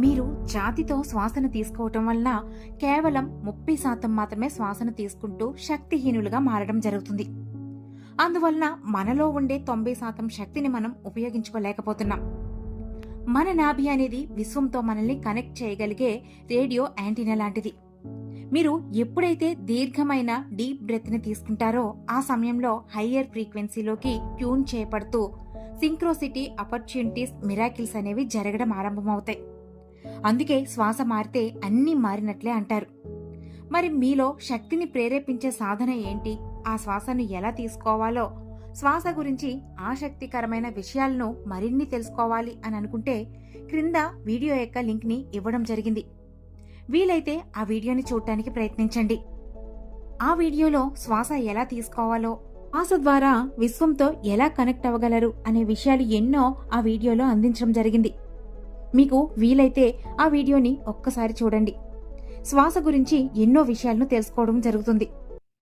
మీరు ఛాతితో శ్వాసను తీసుకోవటం వలన కేవలం ముప్పై శాతం మాత్రమే శ్వాసను తీసుకుంటూ శక్తిహీనులుగా మారడం జరుగుతుంది. అందువలన మనలో ఉండే తొంభై శాతం శక్తిని మనం ఉపయోగించుకోలేకపోతున్నాం. మన నాభి అనేది విశ్వంతో మనల్ని కనెక్ట్ చేయగలిగే రేడియో యాంటీనా లాంటిది. మీరు ఎప్పుడైతే దీర్ఘమైన డీప్ బ్రెత్ని తీసుకుంటారో ఆ సమయంలో హయ్యర్ ఫ్రీక్వెన్సీలోకి ట్యూన్ చేయబడుతూ సింక్రోసిటీ అపర్చునిటీస్ మిరాకిల్స్ అనేవి జరగడం ఆరంభమవుతాయి. అందుకే శ్వాస మారితే అన్నీ మారినట్లే అంటారు. మరి మీలో శక్తిని ప్రేరేపించే సాధన ఏంటి? ఆ శ్వాసను ఎలా తీసుకోవాలో? శ్వాస గురించి ఆసక్తికరమైన విషయాలను మరిన్ని తెలుసుకోవాలి అని అనుకుంటే క్రింద వీడియో యొక్క లింక్ని ఇవ్వడం జరిగింది. వీలైతే ఆ వీడియోని చూడటానికి ప్రయత్నించండి. ఆ వీడియోలో శ్వాస ఎలా తీసుకోవాలో శ్వాస ద్వారా విశ్వంతో ఎలా కనెక్ట్ అవ్వగలరు అనే విషయాలు ఎన్నో ఆ వీడియోలో అందించడం జరిగింది. మీకు వీలైతే ఆ వీడియోని ఒక్కసారి చూడండి. శ్వాస గురించి ఎన్నో విషయాలను తెలుసుకోవడం జరుగుతుంది.